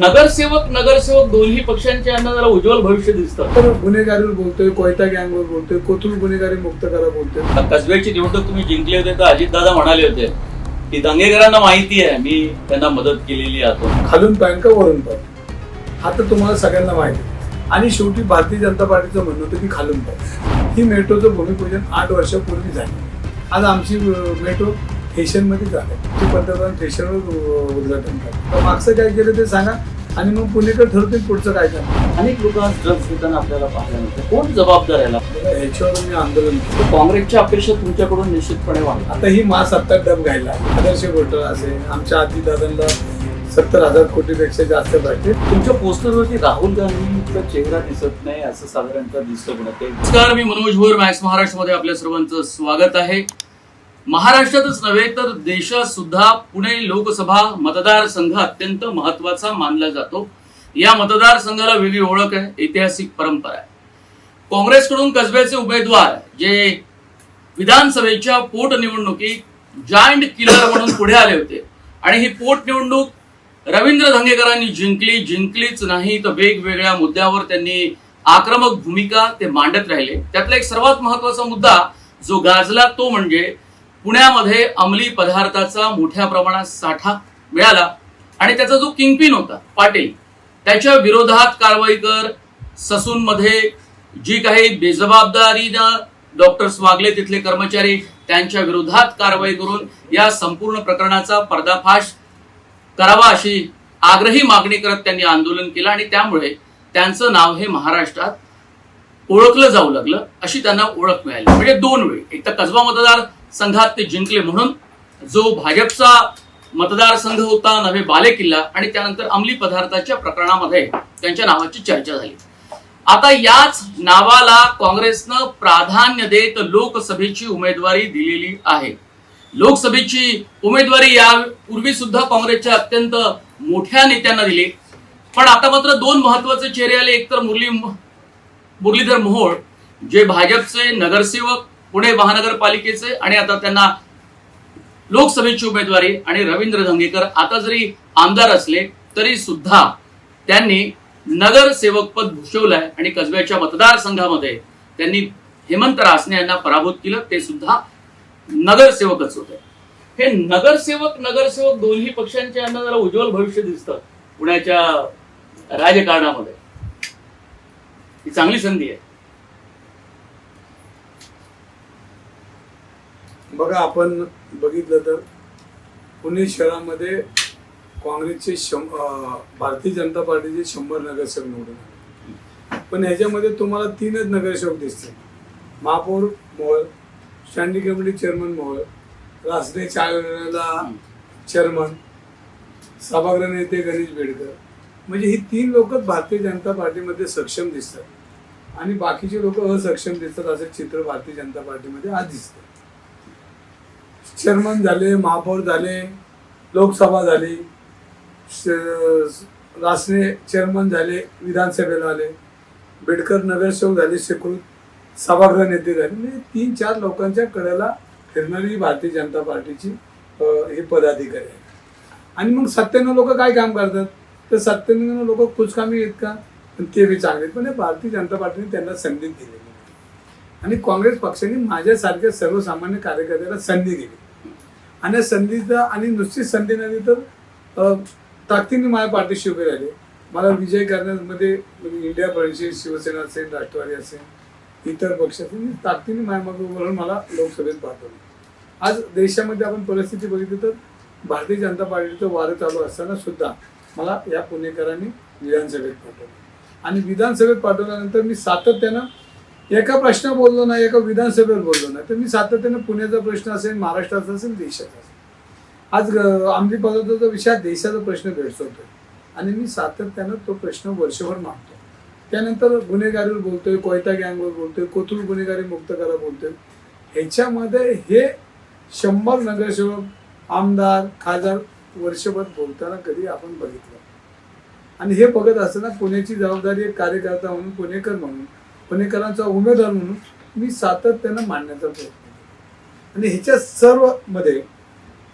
नगरसेवक नगरसेवक दोन्ही पक्षांच्या यांना जरा उज्ज्वल भविष्य दिसतं. तर गुन्हेगारीवर बोलतोय कोयता गँगवर बोलतोय कोथरूड गुन्हेगारी मुक्त करा बोलतोय कसब्याची निवडणूक तुम्ही जिंकली होते तर अजितदादा म्हणाले होते की दंगेकरांना माहिती आहे मी त्यांना मदत केलेली आहे खालून पॅन का वरून पॅन हा तर तुम्हाला सगळ्यांना माहिती. आणि शेवटी भारतीय जनता पार्टीचं म्हणणं होतं की खालून पॅन ही मेट्रोचं भूमिपूजन आठ वर्षापूर्वी झाले. आज आमची मेट्रो स्टेशनमध्ये झाले ते पंतप्रधान स्टेशनवर अं, उद्घाटन करतात तर मागचं काय केलं ते सांगा. आणि मग पुणेकर ठरवतील पुढचं काय करणार. अनेक लोक आज ड्रग्ज घेताना आपल्याला पाहायला मिळतं कोण जबाबदार याला? ह्याच्यावर मी आंदोलन केलं काँग्रेसच्या अपेक्षा तुमच्याकडून निश्चितपणे वाढतात. आता ही महासत्ता डब घ्यायला. आदर्श घोटाळा असेल. आमच्या आधी दादांना सत्तर हजार कोटीपेक्षा जास्त पाहिजे. तुमच्या पोस्टरवरती राहुल गांधींचा चेहरा दिसत नाही असं साधारणतः दिसतं नमस्कार मी मनोज भोर मॅक्स महाराष्ट्रमध्ये आपल्या सर्वांचं स्वागत आहे. महाराष्ट्रातच नव्हे तर देशात सुद्धा पुणे लोकसभा मतदारसंघ अत्यंत महत्त्वाचा मानला जातो. या मतदारसंघाला वेगळी ओळख आहे ऐतिहासिक परंपरा आहे. काँग्रेसकडून कसब्याचे उमेदवार जे विधानसभेच्या पोटनिवडणुकीत जायंट किलर म्हणून पुढे आले होते आणि ही पोटनिवडणूक रवींद्र धंगेकरांनी जिंकली जिंकलीच नाही तर वेगवेगळ्या मुद्द्यावर त्यांनी आक्रमक भूमिका ते मांडत राहिले. त्यातला एक सर्वात महत्त्वाचा मुद्दा जो गाजला तो म्हणजे पुण्यामध्ये अंमली पदार्थाचा मोठ्या प्रमाणात साठा मिळाला आणि त्याचा जो किंगपिन होता पाटील त्याच्या विरोधात कारवाई कर. ससूनमध्ये जी काही बेजबाबदारीनं डॉक्टर्स वागले तिथले कर्मचारी त्यांच्या विरोधात कारवाई करून या संपूर्ण प्रकरणाचा पर्दाफाश करावा अशी आग्रही मागणी करत त्यांनी आंदोलन केलं आणि त्यामुळे त्यांचं नाव हे महाराष्ट्रात ओळखलं जाऊ लागलं अशी त्यांना ओळख मिळाली. म्हणजे दोन वेळ. एक तर कसबा मतदार संघात ते जिंकले म्हणून जो भाजपचा मतदारसंघ होता नव्हे बालेकिल्ला आणि त्यानंतर अंमली पदार्थाच्या प्रकरणामध्ये त्यांच्या नावाची चर्चा झाली. आता याच नावाला काँग्रेसनं प्राधान्य देत लोकसभेची उमेदवारी दिलेली आहे. लोकसभेची उमेदवारी या पूर्वी सुद्धा काँग्रेसच्या अत्यंत मोठ्या नेत्यांना दिली. पण आता मात्र दोन महत्त्वाचे चेहरे आले. एक तर मुरली मुरलीधर मोहोळ जे भाजपचे नगरसेवक पुणे महानगरपालिकेचे आणि आता त्यांना लोकसभेची उमेदवारी आणि रवींद्र धंगेकर आता जरी आमदार असले तरी सुद्धा त्यांनी नगरसेवक पद भूषवलंय आणि कसब्याच्या मतदारसंघामध्ये त्यांनी हेमंत रासने यांना पराभूत केलं ते सुद्धा नगरसेवकच होते. हे नगरसेवक नगरसेवक दोन्ही पक्षांच्या यांना जरा उज्ज्वल भविष्य दिसतं पुण्याच्या राजकारणामध्ये. ही चांगली संधी आहे. बघा आपण बघितलं तर पुणे शहरामध्ये काँग्रेसचे शं भारतीय जनता पार्टीचे शंभर नगरसेवक निवडून आले. पण ह्याच्यामध्ये तुम्हाला तीनच नगरसेवक दिसतील. महापौर Mohol standing committee chairman Mohol Rasane चायला chairman सभागृह नेते गणेश बेडकर. म्हणजे ही तीन लोकच भारतीय जनता पार्टीमध्ये सक्षम दिसतात. आणि बाकीचे लोक असक्षम दिसतात असं चित्र भारतीय जनता पार्टीमध्ये आज दिसतं चेअरमन झाले महापौर झाले लोकसभा झाली श- रासने चेअरमन झाले विधानसभेला आले बेडकर नगरसेवक झाले शेकडूत सभागृह नेते झाले. म्हणजे तीन चार लोकांच्या कडेला फिरणारी भारतीय जनता पार्टीची हे पदाधिकारी आहे आणि मग सत्त्याण्णव लोक काय काम करतात? तर सत्त्याण्णव लोक खुशकामी येत का? पण ते बी चांगले पण भारतीय जनता पार्टीने त्यांना संधी दिलेली आणि काँग्रेस पक्षाने माझ्यासारख्या सर्वसामान्य कार्यकर्त्याला संधी दिली. आणि या संधीचा आणि नुसतीच संधी नाही तर ताकदीने माझ्या पार्टीशी उभे राहिले. मला विजय करण्यामध्ये म्हणजे इंडिया परिषद शिवसेना असेल राष्ट्रवादी असेल इतर पक्ष असेल मी ताकदीने माझ्या मागे उभं मला लोकसभेत पाठवलं. आज देशामध्ये आपण परिस्थिती बघितली तर भारतीय जनता पार्टीचं वारं चालू असताना सुद्धा मला या पुणेकरांनी विधानसभेत पाठवलं. आणि विधानसभेत पाठवल्यानंतर मी सातत्यानं एका प्रश्न बोललो नाही एका विधानसभेवर बोललो नाही. तर मी सातत्यानं पुण्याचा प्रश्न असेल महाराष्ट्राचा असेल देशाचा असेल. आज ग- अंमली पदार्थाचा विषय देशाचा प्रश्न भेडसवतोय. आणि मी सातत्यानं तो प्रश्न वर्षभर मागतो त्यानंतर गुन्हेगारीवर बोलतोय कोयता गँगवर बोलतोय कोथरूड गुन्हेगारी मुक्त करा बोलतोय. ह्याच्यामध्ये हे शंभर नगरसेवक आमदार खासदार वर्षभर बोलताना कधी आपण बघितलं आणि हे बघत असताना पुण्याची जबाबदारी एक कार्यकर्ता म्हणून पुणेकर म्हणून पुणेकरांचा उमेदवार म्हणून मी सातत्यानं मांडण्याचा प्रयत्न केला. आणि ह्याच्या सर्वमध्ये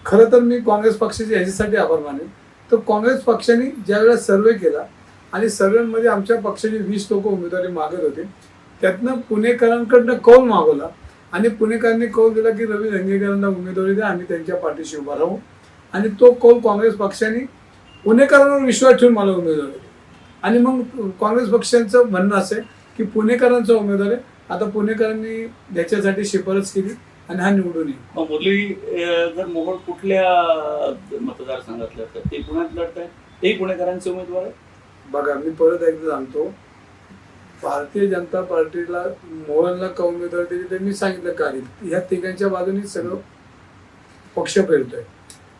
खरं तर मी काँग्रेस पक्षाचे ह्याच्यासाठी आभार मानेन. तर काँग्रेस पक्षाने ज्यावेळेस सर्वे केला आणि सर्वेमध्ये आमच्या पक्षाचे वीस लोक उमेदवारी मागत होते त्यातनं पुणेकरांकडनं कौल मागवला आणि पुणेकरांनी कौल दिला की रवी रंगेकरांना उमेदवारी द्या आम्ही त्यांच्या पाठीशी उभा राहू. आणि तो कौल काँग्रेस पक्षाने पुणेकरांवर विश्वास ठेवून मला उमेदवारी दिली. आणि मग काँग्रेस पक्षांचं म्हणणं असं आहे की पुणेकरांचा उमेदवार आहे. आता पुणेकरांनी याच्यासाठी शिफारस केली आणि हा निवडून येईल. मग मुरली जर मोहोळ कुठल्या मतदारसंघात लढतात ते पुण्यात लढत आहेत तेही पुणेकरांचे उमेदवार आहेत. बघा मी परत एकदा सांगतो. भारतीय जनता पार्टीला मोहनला का उमेदवार दिली ते मी सांगितलं का दिली? ह्या तिघांच्या बाजूने सगळं पक्ष फिरतोय.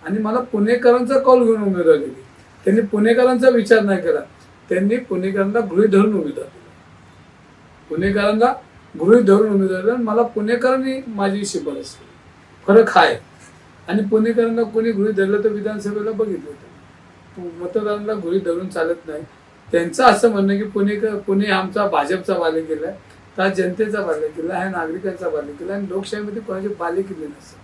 आणि मला पुणेकरांचा कॉल घेऊन उमेदवार दिली. त्यांनी पुणेकरांचा विचार नाही केला. त्यांनी पुणेकरांना गृहीत धरून उमेदवार दिला. पुणेकरांना गृहित धरून उमेदवार आणि मला पुणेकरांनी माझी शिफारस केली. फरक आहे. आणि पुणेकरांना कोणी गृहित धरलं तर विधानसभेला बघितलं होतं. मतदारांना गृहित धरून चालत नाही. त्यांचं असं म्हणणं की पुणेकर पुणे आमचा भाजपचा बालेकिल्ला आहे. तर हा जनतेचा बालेकिल्ला आहे नागरिकांचा बालेकिल्ला आहे. आणि लोकशाहीमध्ये कोणाचे बालेकिल्ले नसतात.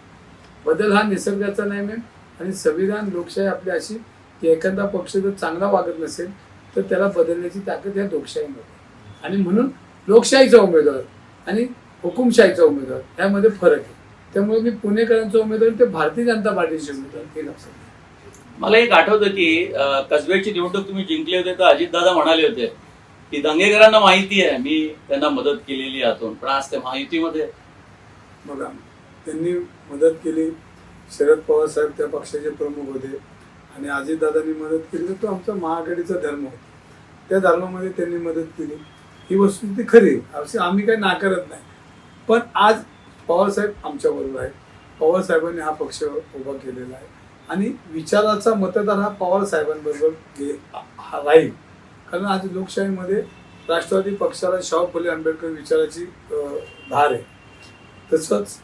बदल हा निसर्गाचा नाही मॅम. आणि संविधान लोकशाही आपली अशी की एखादा पक्ष जर चांगला वागत नसेल तर त्याला बदलण्याची ताकद या लोकशाहीमध्ये आणि म्हणून लोकशाहीचा उमेदवार आणि हुकुमशाहीचा उमेदवार यामध्ये फरक आहे. त्यामुळे मी पुणेकरांचा उमेदवार ते भारतीय जनता पार्टीचे उमेदवार हे लक्षात. मला एक आठवतं की कसब्याची निवडणूक तुम्ही जिंकले होते तर अजितदादा म्हणाले होते की दंगेकरांना माहिती आहे मी त्यांना मदत केलेली आतून पण आज त्या माहितीमध्ये बघा त्यांनी मदत केली. शरद पवार साहेब त्या पक्षाचे प्रमुख होते आणि अजितदादांनी मदत केली. तर तो आमचा महाआघाडीचा धर्म होता. त्या धर्मामध्ये त्यांनी मदत केली. ही वस्तू ती खरी आहे. अशी आम्ही काही नाकारत नाही. पण आज पवार साहेब आमच्या बरोबर आहेत. पवार साहेबांनी हा पक्ष उभा केलेला आहे. आणि विचाराचा मतदार हा पवार साहेबांबरोबर गे- हा राहील. कारण आज लोकशाहीमध्ये राष्ट्रवादी पक्षाला शाहू फुले आंबेडकर विचाराची धार आहे. तसंच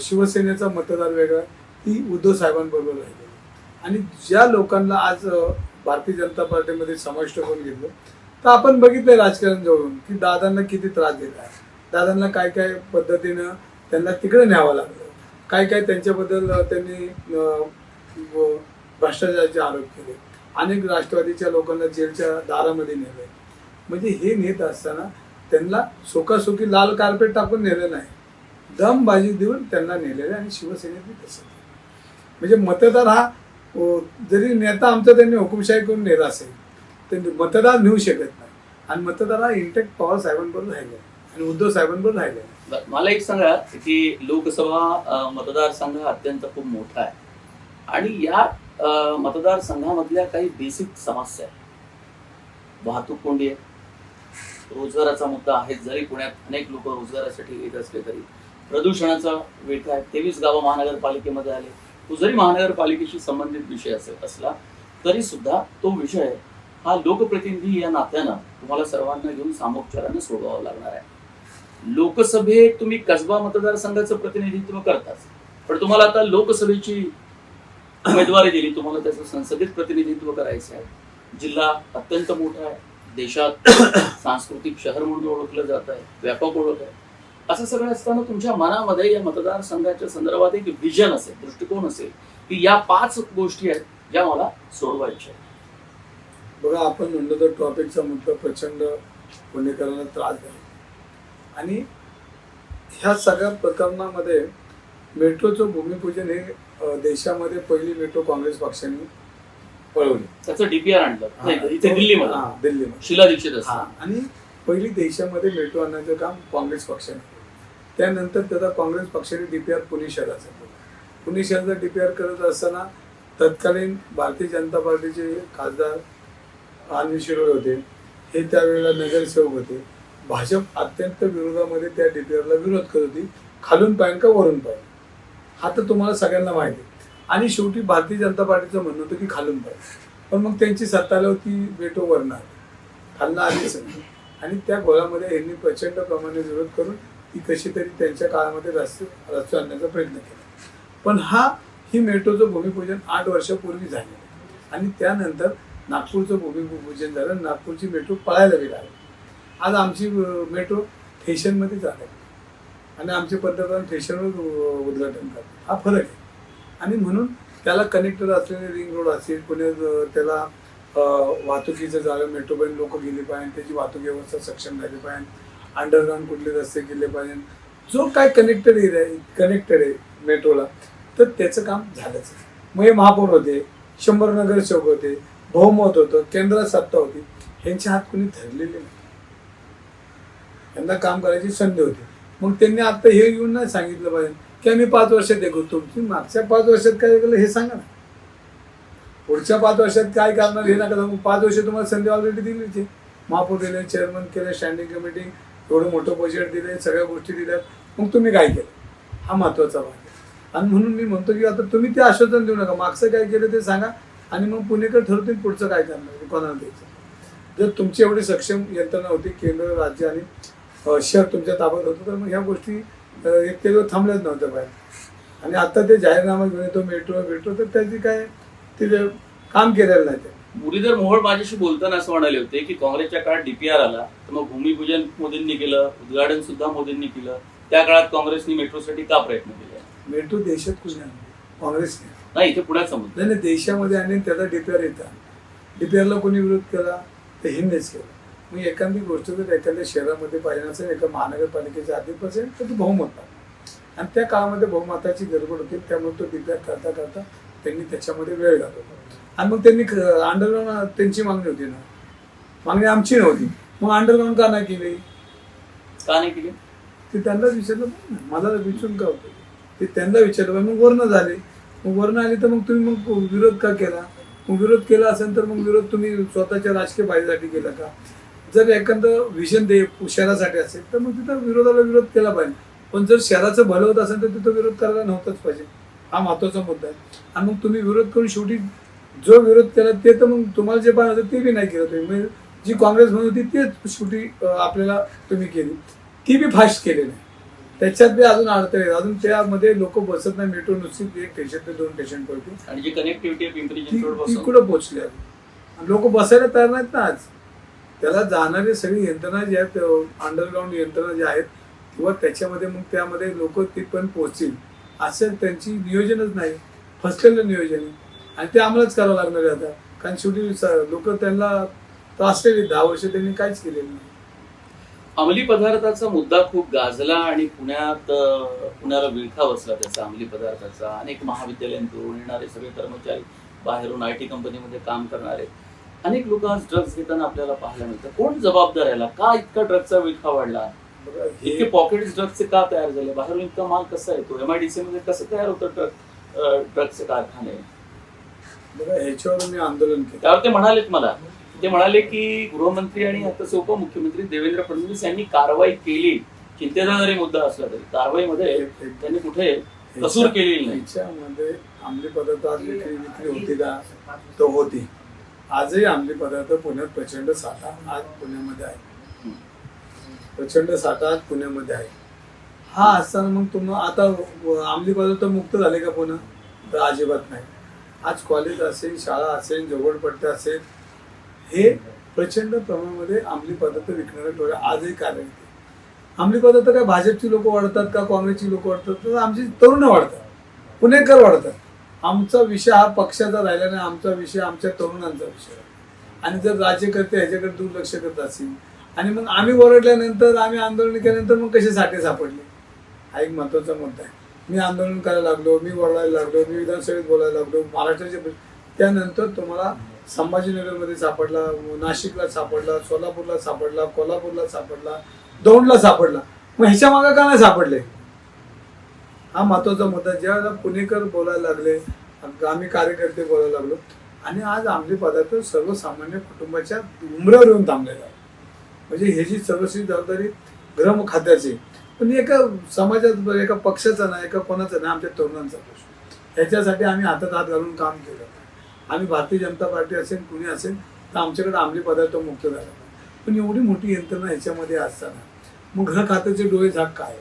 शिवसेनेचा मतदार वेगळा ती उद्धव साहेबांबरोबर राहिली आणि ज्या लोकांना आज भारतीय जनता पार्टीमध्ये समाविष्ट करून घेतलं तर आपण बघितलंय राजकारण जवळून की दादांना किती त्रास दिला आहे. दादांना काय काय पद्धतीनं त्यांना तिकडे न्यावं लागलं. काय काय त्यांच्याबद्दल त्यांनी भ्रष्टाचाराचे आरोप केले. अनेक राष्ट्रवादीच्या लोकांना जेलच्या दारामध्ये नेले म्हणजे हे नेत असताना त्यांना सुखासुखी लाल कार्पेट टाकून नेलं नाही. दमबाजी देऊन त्यांना नेलेलं आहे आणि शिवसेनेने तसं म्हणजे मतदार हा जरी नेता आमचा त्यांनी हुकुमशाही करून नेला असेल ते मतदार नेऊ शकत नाही. आणि मतदार हा इंटॅक्ट पवार साहेबांबरोबर राहिले आणि उद्धव साहेबांबरोबर राहिले मला एक सांगा की लोकसभा मतदारसंघ अत्यंत खूप मोठा आहे. आणि या मतदारसंघामधल्या काही बेसिक समस्या आहेत. वाहतूक कोंडी आहे. रोजगाराचा मुद्दा आहे. जरी पुण्यात अनेक लोक रोजगारासाठी येत असले तरी प्रदूषणाचा वेठा आहे. तेवीस गावं महानगरपालिकेमध्ये आले. तो जरी महानगरपालिकेशी संबंधित विषय असेल असला तरी सुद्धा तो विषय हा लोकप्रतिनिधी या नात्यानं तुम्हाला सर्वांना घेऊन सामोपचाराने सोडवावं लागणार आहे. लोकसभेत तुम्ही कसबा मतदारसंघाचं प्रतिनिधित्व करताच पण तुम्हाला आता लोकसभेची उमेदवारी दिली तुम्हाला त्याचं संसदेत प्रतिनिधित्व करायचं आहे. जिल्हा अत्यंत मोठा आहे देशात सांस्कृतिक शहर म्हणून ओळखलं जात आहे व्यापक ओळख आहे. असं सगळं असताना तुमच्या मनामध्ये या मतदारसंघाच्या संदर्भात एक विजन असेल दृष्टिकोन असेल की या पाच गोष्टी आहेत ज्या मला सोडवायच्या आहेत. बघा आपण म्हणलं तर ट्रॉफिकचा मुद्दा प्रचंड पुणेकरांना त्रास झाला आणि ह्या सगळ्या प्रकरणामध्ये मेट्रोचं भूमिपूजन हे देशामध्ये पहिली मेट्रो काँग्रेस पक्षाने पळवली. त्याचं डीपीआर आणलं. इथे दिल्लीमध्ये. दिल्लीमध्ये. शिला दीक्षित आणि पहिली देशामध्ये मेट्रो आणण्याचं काम काँग्रेस पक्षाने त्यानंतर त्याचा काँग्रेस पक्षाने डीपीआर पुणे शहराचा पुणे शहराचा डीपीआर करत असताना तत्कालीन भारतीय जनता पार्टीचे खासदार अनिल शिरोळे होते. हे त्यावेळेला नगरसेवक होते. भाजप अत्यंत विरोधामध्ये त्या डीपीआरला विरोध करत होती. खालून पाहिजे का वरून पाहिजे हा तर तुम्हाला सगळ्यांना माहिती आहे. आणि शेवटी भारतीय जनता पार्टीचं म्हणणं होतं की खालून पाहिजे पण मग त्यांची सत्ता आल्यावर ती वेटो वरणार खालना आलीच नाही आणि त्या गोळामध्ये यांनी प्रचंड प्रमाणे विरोध करून ती कशी तरी त्यांच्या काळामध्ये रस्ते रस्ते आणण्याचा प्रयत्न केला. पण हा ही मेट्रोचं भूमिपूजन आठ वर्षापूर्वी झालेलं आणि त्यानंतर नागपूरचं भूमिपूजन झालं नागपूरची मेट्रो पळायला गेली आज आमची मेट्रो मेट्रो फॅशनमध्ये आहे. आणि आमचे पंतप्रधान फॅशनवर उद्घाटन करतात. हा फरक आहे. आणि म्हणून त्याला कनेक्टर असलेले रिंग रोड असतील पुणे त्याला वाहतुकीचं झालं मेट्रोपर्यंत लोक गेली पाहिजे त्याची वाहतूक व्यवस्था सक्षम झाली पाहिजे अंडरग्राऊंड कुठले रस्ते गेले पाहिजे. जो काय कनेक्टेड एरिया आहे कनेक्टेड आहे मेट्रोला तर त्याचं काम झालंच आहे. मग हे महापौर होते शंभर नगरसेवक होते हो बहुमत होतं. केंद्रात सत्ता होती. ह्यांच्या हात कुणी धरलेले नाही. यांना काम करायची संधी होती. मग त्यांनी आता हे येऊन नाही सांगितलं पाहिजे. की आम्ही पाच वर्षात एक तुमची तुम्ही मागच्या पाच वर्षात काय केलं हे सांगा ना. पुढच्या पाच वर्षात काय करणार हे नका मग पाच वर्ष तुम्हाला संधी ऑलरेडी दिलीच आहे महापौर दिले चेअरमन केले स्टँडिंग कमिटी एवढं मोठं बजेट दिले सगळ्या गोष्टी दिल्यात मग तुम्ही काय केलं? हा महत्त्वाचा भाग आहे. आणि म्हणून मी म्हणतो की आता तुम्ही ते आश्वासन देऊ नका. मागचं काय केलं ते सांगा. आणि मग पुणेकर ठरवतील पुढचं काय करणार कोणाला द्यायचं. जर तुमची एवढी सक्षम यंत्रणा होती केंद्र राज्य आणि शहर तुमच्या ताब्यात होतं तर मग ह्या गोष्टी एक ते थांबल्याच नव्हत्या बाहेर. आणि आता ते जाहीरनामा घेऊन येतो मेट्रो मेट्रो तर त्याची काय तिथे काम केलेलं नाही ते मुरलीधर मोहोळ माझ्याशी बोलताना असं म्हणाले होते की काँग्रेसच्या काळात डीपीआर आला तर मग भूमिपूजन मोदींनी केलं उद्घाटन सुद्धा मोदींनी केलं. त्या काळात काँग्रेसनी मेट्रोसाठी का प्रयत्न केले? मेट्रो देशात आणली? काँग्रेसने. नाही इथे पुण्यात समजलं नाही नाही देशामध्ये आणि त्याचा डीपीआर येतात डीपीआरला कोणी विरोध केला? तर हिंदीच केला. मग एखादी गोष्ट जर एखाद्या शहरामध्ये पाहिजे असेल एका महानगरपालिकेच्या आधीच असेल तर ती बहुमत. आणि त्या काळामध्ये बहुमताची गडबड होती त्यामुळे तो डीपीआर करता करता त्यांनी त्याच्यामध्ये वेळ घालवला. आणि मग त्यांनी अंडरग्राऊंड त्यांची मागणी होती ना. मागणी आमची नव्हती. मग अंडरग्राऊंड का नाही केली? का नाही केली? ते त्यांनाच विचारलं. मला विचारून का होतं? ते त्यांना विचारलं. मग वर्ण झाले. मग वर्ण आले तर मग तुम्ही मग विरोध का केला? मग विरोध केला असेल तर मग विरोध तुम्ही स्वतःच्या राजकीय फायद्यासाठी केला का? जर एखादं विजन दे शहरासाठी असेल तर मग तिथं विरोधाला विरोध केला पाहिजे. पण जर शहराचं भलं होत असेल तर तिथं विरोध करायला नव्हताच पाहिजे. हा महत्त्वाचा मुद्दा आहे. आणि मग तुम्ही विरोध करून शेवटी जो विरोध केला ते तर मग तुम्हाला जे पाहिजे होतं ते बी नाही केलं तुम्ही. म्हणजे जी काँग्रेस म्हणून होती तेच शेवटी आपल्याला तुम्ही केली. ती बी फास्ट केली नाही त्याच्यात बी अजून अडथळे. अजून त्यामध्ये लोक बसत नाही मेट्रो नुसती एक स्टेशन ते दोन स्टेशन पडते आणि जी कनेक्टिव्हिटी आहे पिंपरी ती चिंचवड ती पासून. कुठं पोहोचली लोक बसायला तयार नाहीत ना आज. त्याला जाणारी सगळी यंत्रणा जी आहेत अंडरग्राऊंड यंत्रणा जी आहेत किंवा त्याच्यामध्ये मग त्यामध्ये लोक तिथपर्यंत पोहोचतील. असं त्यांची नियोजनच नाही. फसलेलं नियोजन. आहे आणि ते आम्हालाच करावं लागणार आहे आता. कारण शेवटी लोक त्यांना त्रासलेली दहा वर्ष त्यांनी काहीच केलेलं नाही. अंमली पदार्थाचा मुद्दा खूप गाजला आणि पुण्यात पुण्याला विळखा बसला त्याचा अंमली पदार्थाचा. अनेक महाविद्यालयांतून येणारे सगळे कर्मचारी बाहेरून आय टी कंपनीमध्ये काम करणारे. अनेक लोक आज ड्रग्ज घेताना आपल्याला पाहायला मिळतं. कोण जबाबदार याला? का इतका ड्रग्जचा विळखा वाढला? इतके हे पॉकेट ड्रग्जचे का तयार झाले? बाहेरून इतका माल कसा येतो? एमआयडीसी मध्ये कसं तयार होतं ट्रक ड्रग्जचे कारखाने? बघा ह्याच्यावर मी आंदोलन केलं. त्यावर ते म्हणालेत मला. ते म्हणाले की गृहमंत्री आणि आताचे उपमुख्यमंत्री देवेंद्र फडणवीस यांनी कारवाई केली. चिंतेचा जरी मुद्दा असला तरी कारवाईमध्ये त्यांनी कुठे कसूर केलेली नाही. ह्याच्यामध्ये अंमली पदार्थ आज विक्री विक्री होती का? तो होती. आजही अंमली पदार्थ पुण्यात प्रचंड साठा आज पुण्यामध्ये आहे. प्रचंड साठा आज पुण्यामध्ये आहे. हा असताना मग तुम्हाला आता अंमली पदार्थ मुक्त झाले का पुन्हा? तर अजिबात नाही. आज कॉलेज असेल शाळा असेल झोपडपट्ट्या असेल हे प्रचंड प्रमाणामध्ये अंमली पदार्थ विकणारे टोळे आजही कार्यरत आहे. अंमली पदार्थ काय भाजपची लोक वाढतात का काँग्रेसची लोक वाढतात? तर आमची तरुण वाढतात. पुणेकर वाढतात. आमचा विषय हा पक्षाचा राहिला नाही आमचा विषय आमच्या तरुणांचा विषय आहे. आणि जर राज्यकर्ते ह्याच्याकडे दुर्लक्ष करत असतील आणि मग आम्ही ओरडल्यानंतर आम्ही आंदोलन केल्यानंतर मग कसे साठे सापडले? हा एक महत्त्वाचा मुद्दा आहे. मी आंदोलन करायला लागलो मी बोलायला लागलो मी विधानसभेत बोलायला लागलो महाराष्ट्राचे त्यानंतर तुम्हाला संभाजीनगरमध्ये सापडला नाशिकला सापडला सोलापूरला सापडला कोल्हापूरला सापडला दौंडला सापडला. मग ह्याच्या मागे का नाही सापडले? हा महत्त्वाचा मुद्दा ज्यावेळेला पुणेकर बोलायला लागले आम्ही कार्यकर्ते बोलायला लागलो आणि आज आमचे पदार्थ सर्वसामान्य कुटुंबाच्या उमऱ्यावर येऊन थांबलेला आहे. म्हणजे ह्याची सर्वस्वी जबाबदारी गृह खात्याची पण एका समाजात एका पक्षाचा नाही एका कोणाचा नाही आमच्या तरुणांचा प्रश्न. ह्याच्यासाठी आम्ही हातात हात घालून काम केलं. आम्ही भारतीय जनता पार्टी असेल कुणी असेल तर आमच्याकडे आमली पदार्थ मुक्त झाला पण एवढी मोठी यंत्रणा ह्याच्यामध्ये असताना मग गृह खात्याचे डोळे झाक काय?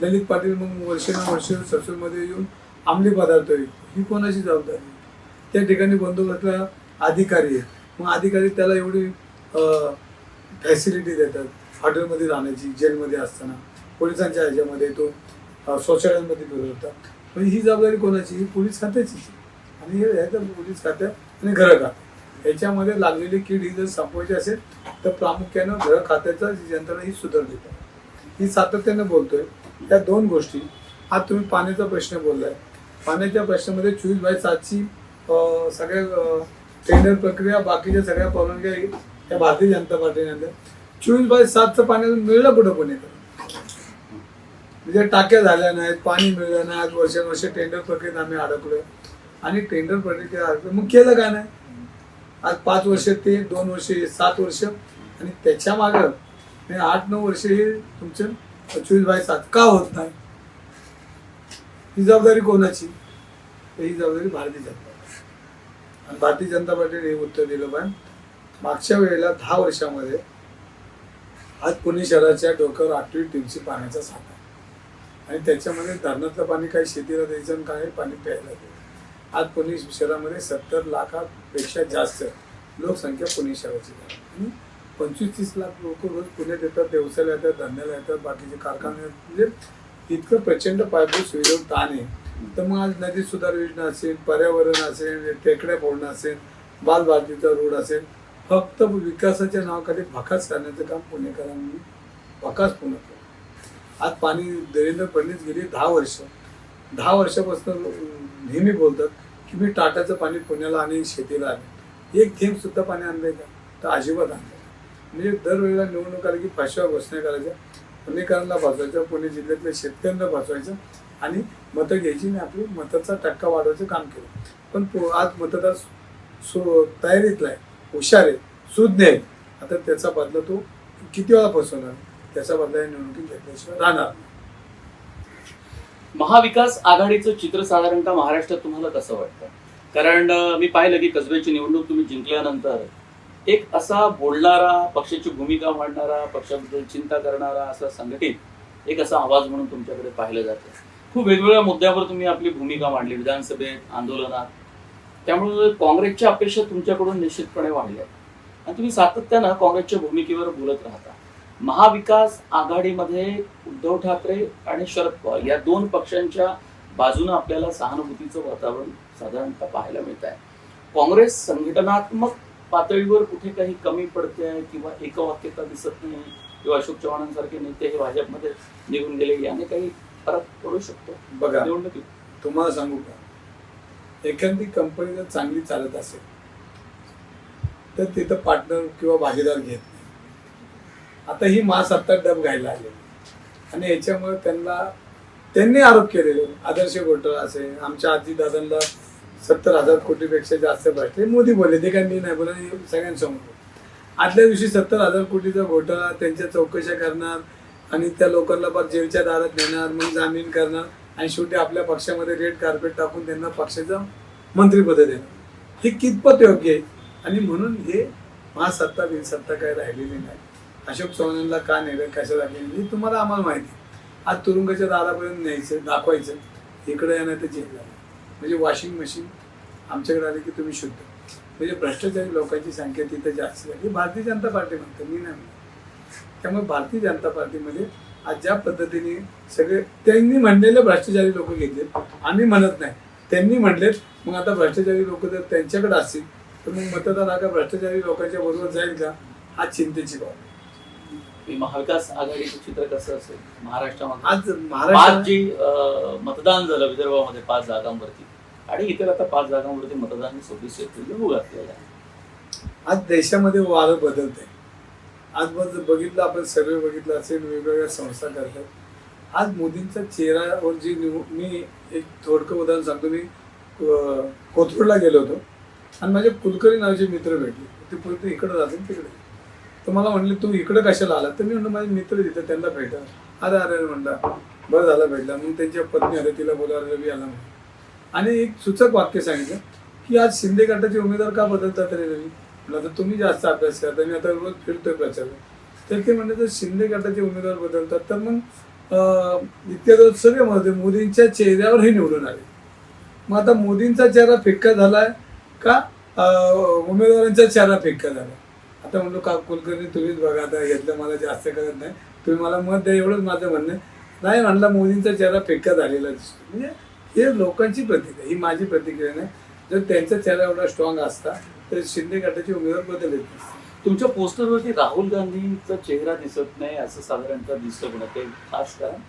ललित पाटील मग वर्षानुवर्ष ससूरमध्ये येऊन आमली पदार्थ ही कोणाची जबाबदारी? त्या ठिकाणी बंदोबस्तला अधिकारी आहेत. मग अधिकारी त्याला एवढी फॅसिलिटी देतात. हॉटेलमध्ये राहण्याची जेलमध्ये असताना. पोलिसांच्या ह्याच्यामध्ये तो शौचालयांमध्ये फिरवतात. म्हणजे ही जबाबदारी कोणाची? ही पोलीस खात्याची आणि हे ह्याचं पोलीस खातं आणि घरं खातं. याच्यामध्ये लागलेली कीड ही जर संपवायची असेल तर प्रामुख्यानं घर खात्याचा यंत्रणा ही सुधारली ही सातत्यानं बोलतोय. त्या दोन गोष्टी. आज तुम्ही पाण्याचा प्रश्न बोललाय. पाण्याच्या प्रश्नामध्ये चोवीस बाय सातची सगळ्या टेंडर प्रक्रिया बाकीच्या सगळ्या परवानग्या या भारतीय जनता पार्टीने आणल्या. चोवीस बाय सातचं पाणी मिळलं कुठं येतं म्हणजे टाक्या झाल्या नाहीत पाणी मिळलं नाही आज वर्षानुवर्ष टेंडर प्रक्रियेत आम्ही अडकलोय. आणि टेंडर प्रक्रिया अडकलो मग केलं का नाही? आज पाच वर्ष ते दोन वर्ष सात वर्ष. आणि त्याच्या मागं आठ नऊ वर्ष हे तुमचं चोवीस बाय सात का होत नाही. ही जबाबदारी कोणाची? ही जबाबदारी भारतीय जनता आणि भारतीय जनता पार्टीने हे उत्तर दिलं पण मागच्या वेळेला दहा वर्षामध्ये आज पुणे शहराच्या डोक्यावर आठवी टीमची पाण्याचा साठा आणि त्याच्यामध्ये धरणातलं पाणी काही शेतीला द्यायचं आणि पाणी प्यायला द्यायचं. आज पुणे शहरामध्ये सत्तर लाखापेक्षा जास्त लोकसंख्या पुणे शहराची आहे. आणि पंचवीस तीस लाख लोक रोज पुण्यात येतात व्यवसायाला येतात धंद्याला येतात बाकीचे कारखाने म्हणजे इतकं प्रचंड पायाभूत सुविधा ताण आहे. तर मग आज नदी सुधार योजना असेल पर्यावरण असेल टेकड्या फोडणं असेल बालभारतीचा रोड असेल फक्त विकासाच्या नावाखाली भकास करण्याचं काम पुणेकरांनी भकास पूर्ण केलं आज पाणी देवेंद्र फडणवीस गेली दहा वर्ष. दहा वर्षापासून नेहमी बोलतात की मी टाटाचं पाणी पुण्याला आणि शेतीला आले एक थेंब सुद्धा पाणी आणलंय का? तर अजिबात आणलं म्हणजे दरवेळेला निवडणूक आली की फाशव्या घोषणा करायच्या पुणेकरांना भाजवायचं पुणे जिल्ह्यातल्या शेतकऱ्यांना भाजवायचं आणि मतं घ्यायची आणि आपली मताचा टक्का वाढवायचं काम केलं. पण आज मतदार सो तयारीतला आहे हुशार आहे सुज्ञ आहे आता त्याचा बदला तो किती वेळा फसवणार? त्याचा बदला या निवडणुकीत घेतल्याशिवाय राहणार नाही. महाविकास आघाडीचं चित्र साधारणतः महाराष्ट्रात तुम्हाला कसं वाटतं? कारण मी पाहिलं की कसब्याची निवडणूक तुम्ही जिंकल्यानंतर एक असा बोलणारा पक्षाची भूमिका मांडणारा पक्षाबद्दल चिंता करणारा असा संघटित एक असा आवाज म्हणून तुमच्याकडे पाहिलं जातं. खूप वेगवेगळ्या मुद्द्यावर तुम्ही आपली भूमिका मांडली विधानसभेत आंदोलनात. त्यामुळे काँग्रेसच्या अपेक्षा तुमच्याकडून निश्चितपणे वाढल्या. आणि तुम्ही सातत्यानं काँग्रेसच्या भूमिकेवर बोलत राहता. महाविकास आघाडीमध्ये उद्धव ठाकरे आणि शरद पवार या दोन पक्षांच्या बाजूने आपल्याला सहानुभूतीचं वातावरण साधारणतः पाहायला मिळत आहे काँग्रेस संघटनात्मक पातळीवर कुठे काही कमी पडते आहे किंवा एकवाक्यता दिसत नाही किंवा अशोक चव्हाणांसारखे नेते हे भाजपमध्ये निघून गेले याने काही फरक पडू शकतो? बघा निवडणुकीत. तुम्हाला सांगू का? एखादी कंपनी जर चांगली चालत असेल तर तिथं पार्टनर किंवा भागीदार घेत आता ही महासत्ता डब घ्यायला आले. आणि याच्यामुळे त्यांना त्यांनी आरोप केलेले. आदर्श घोटाळा असे आमच्या आजी दादांना सत्तर हजार कोटीपेक्षा जास्त भ्रष्ट हे मोदी बोलले ते काय मी नाही बोला हे सगळ्यांसमोर आदल्या दिवशी सत्तर हजार कोटीचा घोटाळा त्यांच्या चौकशा करणार आणि त्या लोकांना पण जेलच्या दारात नेणार मग जामीन करणार आणि शेवटी आपल्या पक्षामध्ये रेड कार्पेट टाकून त्यांना पक्षाचं मंत्रीपद देणार. हे कितपत योग्य आहे? आणि म्हणून हे महासत्ता बिनसत्ता काही राहिलेली नाही. अशोक चव्हाणांना का नेलं कशाला नेलं हे म्हणजे तुम्हाला आम्हाला माहिती आहे. आज तुरुंगाच्या दारापर्यंत न्यायचं दाखवायचं. इकडे येणं तर जेल म्हणजे वॉशिंग मशीन आमच्याकडे आले की तुम्ही शुद्ध. म्हणजे भ्रष्टाचारी लोकांची संख्या तिथं जास्त झाली. भारतीय जनता पार्टी म्हणते मी नाही त्यामुळे भारतीय जनता पार्टीमध्ये आज ज्या पद्धतीने सगळे त्यांनी म्हणलेले भ्रष्टाचारी लोक घेतले आम्ही म्हणत नाही. त्यांनी म्हणलेत मग आता भ्रष्टाचारी लोक जर त्यांच्याकडे असतील तर मग मतदार हा भ्रष्टाचारी लोकांच्या बरोबर जाईल का? हा चिंतेची बाब आहे. महाविकास आघाडीचं चित्र कसं असेल? महाराष्ट्रामध्ये. आज पाच जी अं, मतदान झालं विदर्भामध्ये पाच जागांवरती आणि इतर आता पाच जागांवरती मतदान सव्वीस एप्रिल होऊ घातलेलं आहे. आज देशामध्ये वारं बदलत आहे आज मग बघितलं आपण सर्वे बघितलं असेल वेगवेगळ्या संस्था करतात. आज मोदींचा चेहऱ्यावर जी निव- मी एक थोडकं उदाहरण सांगतो. मी अं, कोथरूडला गेलो होतो आणि माझे कुलकर्णी नावाचे मित्र भेटले. ते पुढे इकडे जातील तिकडे. तर मला म्हणले तू इकडं कशाला आला? तर मी म्हणलं माझे मित्र तिथे त्यांना भेटा. अरे अरे अरे म्हणला बरं झालं भेटला. मग त्यांच्या पत्नी आले तिला बोला रवी आला म्हणून. आणि एक सूचक वाक्य सांगितलं की आज शिंदे गटाचे उमेदवार का बदलतात रे रवी? म्हटलं तर तुम्ही जास्त अभ्यास करता मी आता रोज फिरतोय प्रचार तर ते म्हणले तर शिंदे गटाचे उमेदवार बदलतात तर मग अं, इतक्या सगळे म्हणत मोदींच्या चेहऱ्यावर हे निवडून आले. मग आता मोदींचा चेहरा फिक्का झालाय का उमेदवारांचा चेहरा फिक्का झाला आता म्हणलो का कुलकर्णी तुम्हीच बघा आता घेतलं मला जास्त करत नाही. तुम्ही मला मत द्या एवढंच माझं म्हणणं. नाही म्हणला मोदींचा चेहरा फिक्का झालेला दिसतो. म्हणजे हे लोकांची प्रतिक्रिया ही माझी प्रतिक्रिया नाही. जर त्यांचा चेहरा एवढा स्ट्रॉंग असता तर शिंदे गटाचे उमेदवार बदलले नसते. तुमच्या पोस्टरवरती राहुल गांधींचा चेहरा दिसत नाही असं साधारणतः दिसतं पण ते खास कारण?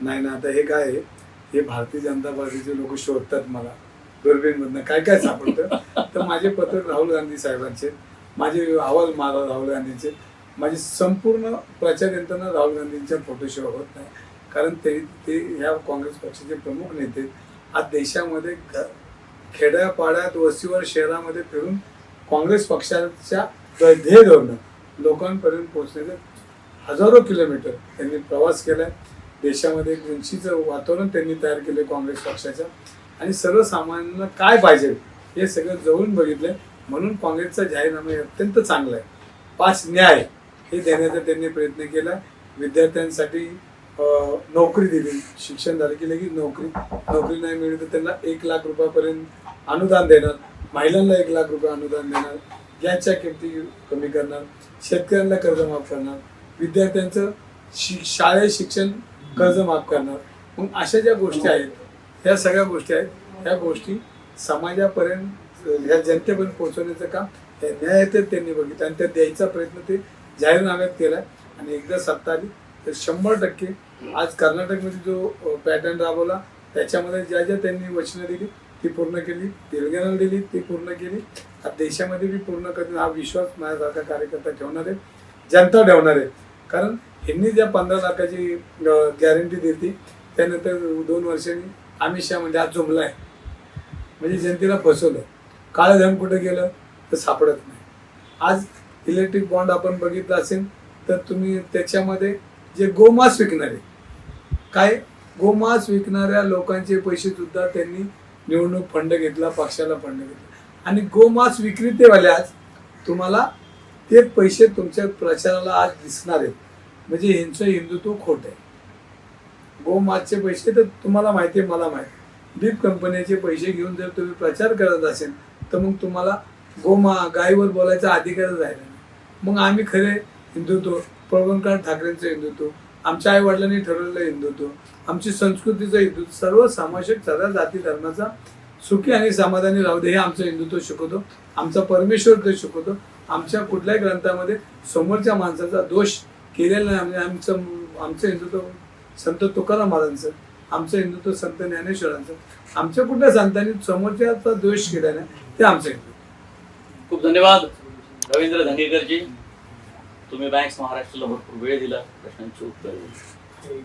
नाही ना आता हे काय आहे? हे भारतीय जनता पार्टीचे लोक शोधतात मला. दुर्बीनमधनं काय काय सापडतं? तर माझे पत्र राहुल गांधी साहेबांचे. माझे अहवाल मला राहुल गांधींचे. माझी संपूर्ण प्रचार यंत्रणा राहुल गांधींच्या फोटोशिवाय होत नाही. कारण ते ते ह्या काँग्रेस पक्षाचे प्रमुख नेते आज देशामध्ये घ- खेड्यापाड्यात वस्तीवर शहरामध्ये फिरून काँग्रेस पक्षाच्या ध्येय धोरणं लोकांपर्यंत पोहोचण्याचे हजारो किलोमीटर त्यांनी प्रवास केला देशामध्ये एक उंचीचं वातावरण त्यांनी तयार केले काँग्रेस पक्षाच्या. आणि सर्वसामान्यांना काय पाहिजे हे सगळं जवळून बघितलं म्हणून काँग्रेसचा जाहीरनामा अत्यंत चांगला आहे. पाच न्याय हे देण्याचा त्यांनी प्रयत्न केला. विद्यार्थ्यांसाठी नोकरी दिली. शिक्षण झालं की लगेच नोकरी. नोकरी नाही मिळली तर त्यांना एक लाख रुपयापर्यंत अनुदान देणार. महिलांना एक लाख रुपये अनुदान देणार. गॅसच्या किमती कमी करणार. शेतकऱ्यांना कर्ज माफ करणार. विद्यार्थ्यांचं शि शाळेत शिक्षण कर्ज माफ करणार. मग अशा ज्या गोष्टी आहेत ह्या सगळ्या गोष्टी आहेत ह्या गोष्टी समाजापर्यंत ह्या जनतेपर्यंत पोहोचवण्याचं काम हे न्याय तर त्यांनी बघितलं. आणि त्या द्यायचा प्रयत्न ते जाहीरनाम्यात केला आणि एकदा सत्ता आली तर शंभर टक्के आज कर्नाटकमध्ये जो पॅटर्न राबवला त्याच्यामध्ये ज्या ज्या त्यांनी वचनं दिली ती पूर्ण केली. तेलंगणाला दिली ती पूर्ण केली. देशामध्ये बी पूर्ण करतील हा विश्वास माझ्यासारखा कार्यकर्ता ठेवणार आहे. जनता ठेवणार आहे. कारण ह्यांनी ज्या पंधरा लाखाची गॅरंटी दिली त्यानंतर दोन वर्षांनी अमित शहा म्हणजे आज जुमलाय म्हणजे जनतेला फसवलं. काळं धन कुठे गेलं तर सापडत नाही. आज इलेक्ट्रिक बॉन्ड आपण बघितलं असेल तर तुम्ही त्याच्यामध्ये जे गोमास विकणारे काय? गोमास विकणाऱ्या लोकांचे पैसे सुद्धा त्यांनी निवडणूक फंड घेतला पक्षाला फंड घेतला. आणि गोमास विक्रेतेवाले आज तुम्हाला ते पैसे तुमच्या प्रचाराला आज दिसणार आहेत. म्हणजे ह्यांचं हिंदुत्व खोट आहे. गोमासचे पैसे तर तुम्हाला माहिती आहे मला माहिती बीप कंपनीचे पैसे घेऊन जर तुम्ही प्रचार करत असेल तर मग तुम्हाला गोमा गायीवर बोलायचा अधिकारच राहिला नाही. मग आम्ही खरे हिंदुत्व प्रबंधकार ठाकरेंचं हिंदुत्व आमच्या आई वडिलांनी ठरवलेलं हिंदुत्व आमची संस्कृतीचं हिंदुत्व सर्व समावेशक सर्व जाती धर्माचा सुखी आणि समाधानी राहू दे हे आमचं हिंदुत्व शिकवतो. आमचा परमेश्वर ते शिकवतो. आमच्या कुठल्याही ग्रंथामध्ये समोरच्या माणसाचा दोष केलेला नाही. म्हणजे आमचं आमचं हिंदुत्व संत तुकाराम महाराजांचं. आमचं हिंदुत्व संत ज्ञानेश्वरांचं. आमच्या कुठल्या संतांनी समोरच्याचा दोष केला नाही ते आमचं हिंदुत्व. खूप धन्यवाद. रवींद्र धंगेकरजी तुम्ही बँक्स महाराष्ट्राला भरपूर वेळ दिला. प्रश्नांची उत्तर दिली.